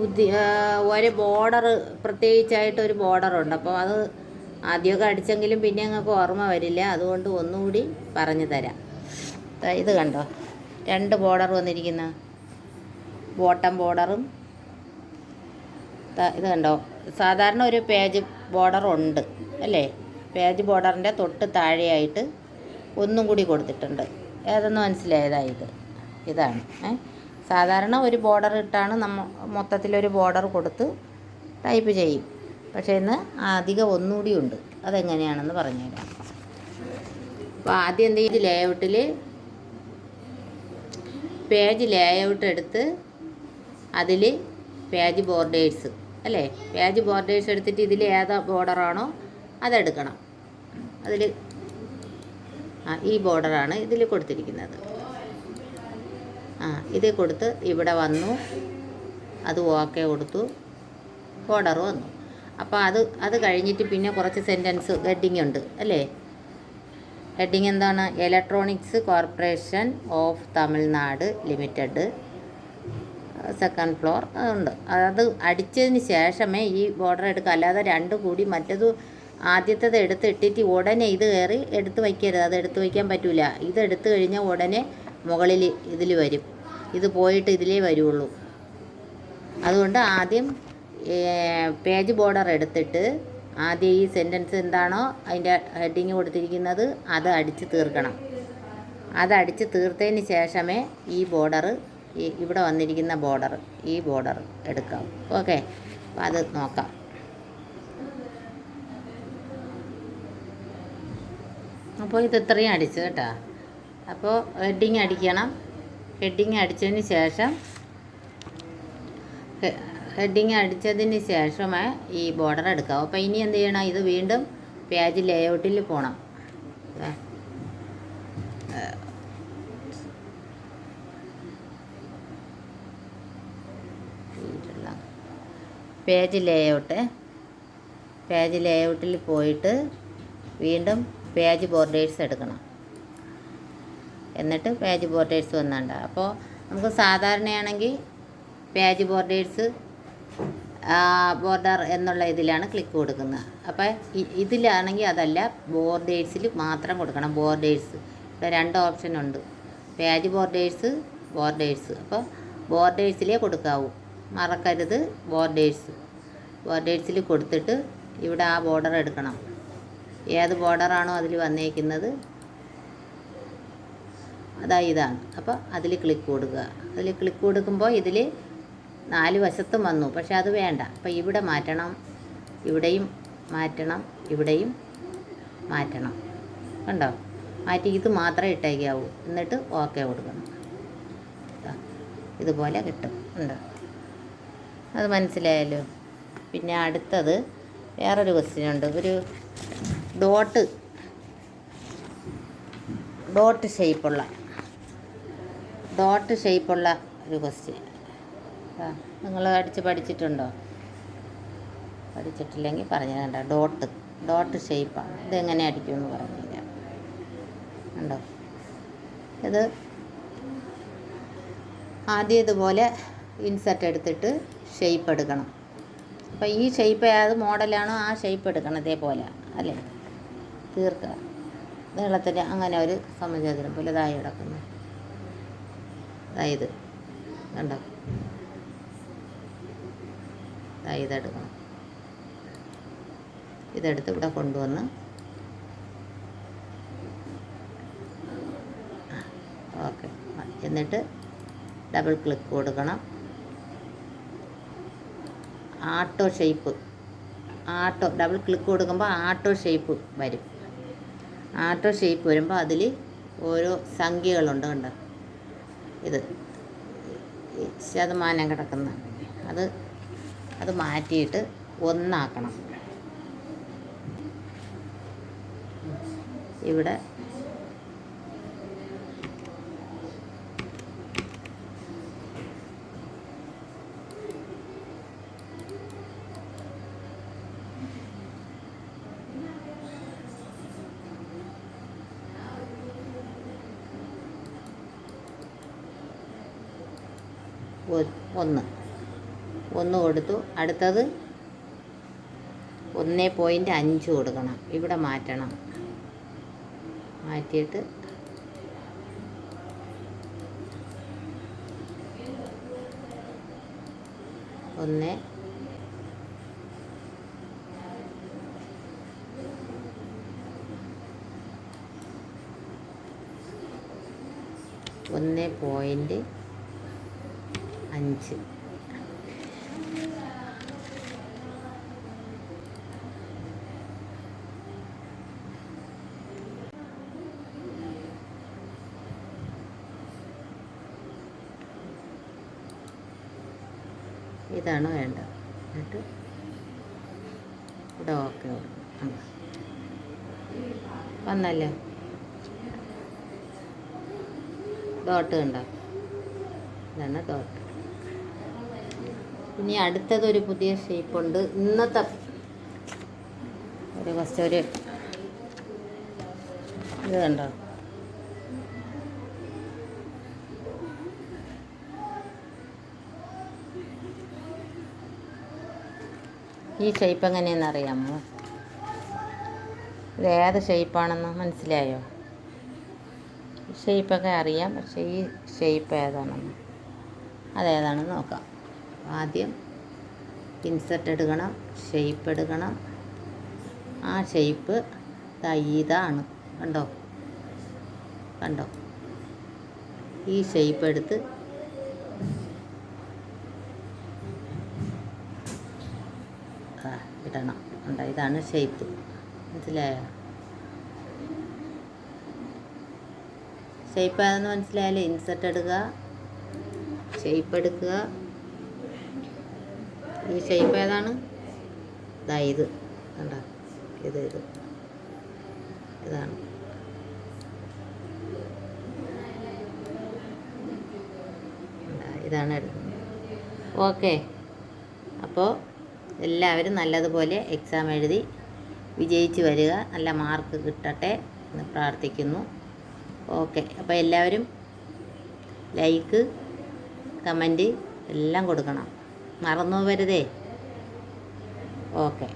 പുതിയ ഒരു ബോർഡർ പ്രത്യേകിച്ചായിട്ട് ഒരു ബോർഡറുണ്ട് അപ്പോൾ അത് ആദ്യമൊക്കെ അടിച്ചെങ്കിലും പിന്നെ ഞങ്ങൾക്ക് ഓർമ്മ വരില്ല. അതുകൊണ്ട് ഒന്നുകൂടി പറഞ്ഞു തരാം. ഇത് കണ്ടോ? രണ്ട് ബോർഡർ വന്നിരിക്കുന്ന. ബോട്ടം ബോർഡറും ഇത് കണ്ടോ? സാധാരണ ഒരു പേജ് ബോർഡർ ഉണ്ട്. അല്ലേ? പേജ് ബോർഡറിന്റെ തൊട്ട് താഴെയായിട്ട് ഒന്നും കൂടി കൊടുത്തിട്ടുണ്ട്. ഏതെന്ന് മനസ്സിലായതാ ഇത്? ഇതാണ്. ഏ? സാധാരണ ഒരു ബോർഡർ ഇട്ടാണ് നമ്മ മൊത്തത്തിലൊരു ബോർഡർ കൊടുത്ത് ടൈപ്പ് ചെയ്യും. പക്ഷേ ഇന്ന് അധികം ഒന്നുകൂടി ഉണ്ട്. അതെങ്ങനെയാണെന്ന് പറഞ്ഞുതരാം അപ്പോൾ ആദ്യം എന്ത് ചെയ്ത് ലേഔട്ടിൽ പേജ് ലേഔട്ട് എടുത്ത് അതിൽ പേജ് ബോർഡേഴ്സ് അല്ലേ? പേജ് ബോർഡേഴ്സ് എടുത്തിട്ട് ഇതിൽ ഏതാ ബോർഡറാണോ അതെടുക്കണം. അതിൽ ഈ ബോർഡറാണ് ഇതിൽ കൊടുത്തിരിക്കുന്നത്. ആ ഇത് കൊടുത്ത് ഇവിടെ വന്നു. അത് ഓക്കെ കൊടുത്തു. ഓർഡർ വന്നു. അപ്പോൾ അത് അത് കഴിഞ്ഞിട്ട് പിന്നെ കുറച്ച് സെന്റൻസ് ഹെഡിങ് ഉണ്ട് അല്ലേ? ഹെഡിങ് എന്താണ്? Electronics corporation of Tamil Nadu limited second floor ഉണ്ട് അത് അടിച്ചതിന് ശേഷമേ ഈ ബോർഡർ എടുക്കുക. അല്ലാതെ രണ്ട് കൂടി മറ്റത് ആദ്യത്തേത് എടുത്ത് ഇട്ടിട്ട് ഉടനെ ഇത് കയറി എടുത്ത് വയ്ക്കരുത്. അത് എടുത്ത് വയ്ക്കാൻ പറ്റില്ല ഇത് എടുത്തു കഴിഞ്ഞാൽ ഉടനെ മുകളിൽ ഇതിൽ വരും. ഇത് പോയിട്ട് ഇതിലേ വരുള്ളൂ. അതുകൊണ്ട് ആദ്യം പേജ് ബോർഡർ എടുത്തിട്ട് ആദ്യം ഈ സെന്റൻസ് എന്താണോ അതിന്റെ ഹെഡിങ് കൊടുത്തിരിക്കുന്നത് അത് അടിച്ച് തീർക്കണം. അത് അടിച്ച് തീർത്തതിന് ശേഷമേ ഈ ബോർഡർ ഇവിടെ വന്നിരിക്കുന്ന ബോർഡർ ഈ ബോർഡർ എടുക്കാം. ഓക്കെ? അപ്പോൾ അത് നോക്കാം. അപ്പോൾ ഇത് ഇത്രയും അടിച്ചു കേട്ടോ. അപ്പോൾ ഹെഡിങ് അടിക്കണം. ഹെഡിങ് അടിച്ചതിന് ശേഷം ഹെഡിങ് അടിച്ചതിന് ശേഷമേ ഈ ബോർഡർ എടുക്കാം. അപ്പോൾ ഇനി എന്ത് ചെയ്യണം? ഇത് വീണ്ടും പേജ് ലേഔട്ടിൽ പോകണം. പേജ് ലേഔട്ട് പേജ് ലേഔട്ടിൽ പോയിട്ട് വീണ്ടും പേജ് ബോർഡേഴ്സ് എടുക്കണം. എന്നിട്ട് പേജ് ബോർഡേഴ്സ് വന്നുണ്ട്. അപ്പോൾ നമുക്ക് സാധാരണയാണെങ്കിൽ പേജ് ബോർഡേഴ്സ് ബോർഡർ എന്നുള്ള ഇതിലാണ് ക്ലിക്ക് കൊടുക്കുന്നത്. അപ്പോൾ ഇതിലാണെങ്കിൽ അതല്ല ബോർഡേഴ്സിൽ മാത്രം കൊടുക്കണം ബോർഡേഴ്സ്. ഇവിടെ രണ്ട് ഓപ്ഷൻ ഉണ്ട്. Page borders borders. അപ്പോൾ ബോർഡേഴ്സിലേ കൊടുക്കാവൂ. മറക്കരുത് ബോർഡേഴ്സ്. ബോർഡേഴ്സിൽ കൊടുത്തിട്ട് ഇവിടെ ആ ബോർഡർ എടുക്കണം. ഏത് ബോർഡറാണോ അതിൽ വന്നേക്കുന്നത്? അതാ ഇതാണ്. അപ്പോൾ അതിൽ ക്ലിക്ക് കൊടുക്കുക. അതിൽ ക്ലിക്ക് കൊടുക്കുമ്പോൾ ഇതിൽ നാല് വശത്തും വന്നു. പക്ഷെ അത് വേണ്ട. അപ്പോൾ ഇവിടെ മാറ്റണം ഇവിടെയും മാറ്റണം ഇവിടെയും മാറ്റണം. കണ്ടോ? മാറ്റി ഇത് മാത്രമേ ഇട്ടേക്കാവൂ. എന്നിട്ട് ഓക്കെ കൊടുക്കണം. ഇതുപോലെ കിട്ടും. ഉണ്ടോ അത് മനസ്സിലായല്ലോ? പിന്നെ അടുത്തത് വേറൊരു ക്വസ്റ്റ്യൻ ഉണ്ട്. ഒരു ഡോട്ട് ഡോട്ട് ഷേപ്പുള്ള ഡോട്ട് ഷേപ്പുള്ള ഒരു ക്വസ്റ്റ്യൻ നിങ്ങൾ അടിച്ച് പഠിച്ചിട്ടുണ്ടോ? പഠിച്ചിട്ടില്ലെങ്കിൽ പറഞ്ഞു കണ്ട ഡോട്ട് ഡോട്ട് ഷേപ്പാണ്. ഇതെങ്ങനെ അടിക്കുമെന്ന് പറഞ്ഞില്ല ഉണ്ടോ ഇത് ആദ്യം ഇതുപോലെ ഇൻസെർട്ട് എടുത്തിട്ട് ഷേപ്പ് എടുക്കണം. അപ്പോൾ ഈ ഷേപ്പ് ഏത് മോഡലാണോ ആ ഷേപ്പ് എടുക്കണം ഇതേപോലെ അല്ലേ? തീർക്കുക നീളത്തിന് അങ്ങനെ ഒരു സമചതുരം പോലെ ഇതായി കിടക്കുന്നു. അതായത് കണ്ടോ? ഇതെടുക്കണം. ഇതെടുത്ത് ഇവിടെ കൊണ്ടുവന്ന് ഓക്കെ. എന്നിട്ട് ഡബിൾ ക്ലിക്ക് കൊടുക്കണം. ആട്ടോ ഷേപ്പ്. ആട്ടോ ഡബിൾ ക്ലിക്ക് കൊടുക്കുമ്പോൾ ആട്ടോ ഷേപ്പ് വരും. ആട്ടോ ഷേപ്പ് വരുമ്പോൾ അതിൽ ഓരോ സംഖ്യകളുണ്ട് കണ്ടോ? ഇത് ശതമാനം കിടക്കുന്ന. അത് അത് മാറ്റിയിട്ട് ഒന്നാക്കണം. ഇവിടെ ഒന്ന്. ഒന്ന് കൊടുത്തു. അടുത്തത് ഒന്നേ പോയിന്റ് അഞ്ച് കൊടുക്കണം. ഇവിടെ മാറ്റണം. മാറ്റിയിട്ട് ഒന്ന് ഒന്ന് പോയിന്റ് അഞ്ച്. ഇതാണ് വേണ്ടത്. എന്നിട്ട് ഇവിടെ ഓക്കെ ആ. ഡോട്ട് കണ്ടോ? ഇതാണ് ഡോട്ട്. ഇനി അടുത്തതൊരു പുതിയ ഷേപ്പ് ഉണ്ട് ഇന്നത്തെ ഒരു ഫസ്റ്റ് ഒരു ഇത് കണ്ടോ? ഈ ഷേപ്പ് എങ്ങനെയാണെന്ന് അറിയാമോ? ഇത് ഏത് ഷേപ്പാണെന്ന് മനസ്സിലായോ? ഷേപ്പൊക്കെ അറിയാം പക്ഷേ ഈ ഷേപ്പ് ഏതാണെന്ന്? അതേതാണെന്ന് നോക്കാം. ആദ്യം ഇൻസെർട്ട് എടുക്കണം ഷെയ്പ്പ് എടുക്കണം. ആ ഷെയ്പ്പ് ഇതാണ്. കണ്ടോ? കണ്ടോ? ഈ ഷെയ്പ്പ് എടുത്ത് ഇടണം. കണ്ടോ? ഇതാണ് ഷെയ്പ്പ് മനസ്സിലായോ? ഷേപ്പ് ഏതെന്ന് മനസ്സിലായാലേ ഇൻസെർട്ട് എടുക്കുക ഷെയ്പ്പ് എടുക്കുക. ഈ ഷേപ്പ് ഏതാണ്? ഇതാ ഇത്. കണ്ട? ഇത് ഇത്. ഇതാണ്? ഇതാണ് ഓക്കെ. അപ്പോൾ എല്ലാവരും നല്ലതുപോലെ എക്സാം എഴുതി വിജയിച്ച് വരിക. നല്ല മാർക്ക് കിട്ടട്ടെ എന്ന് പ്രാർത്ഥിക്കുന്നു. ഓക്കെ. അപ്പോൾ എല്ലാവരും ലൈക്ക് കമന്റ് എല്ലാം കൊടുക്കണം. മറന്നു പോകരുതേ ഓക്കെ.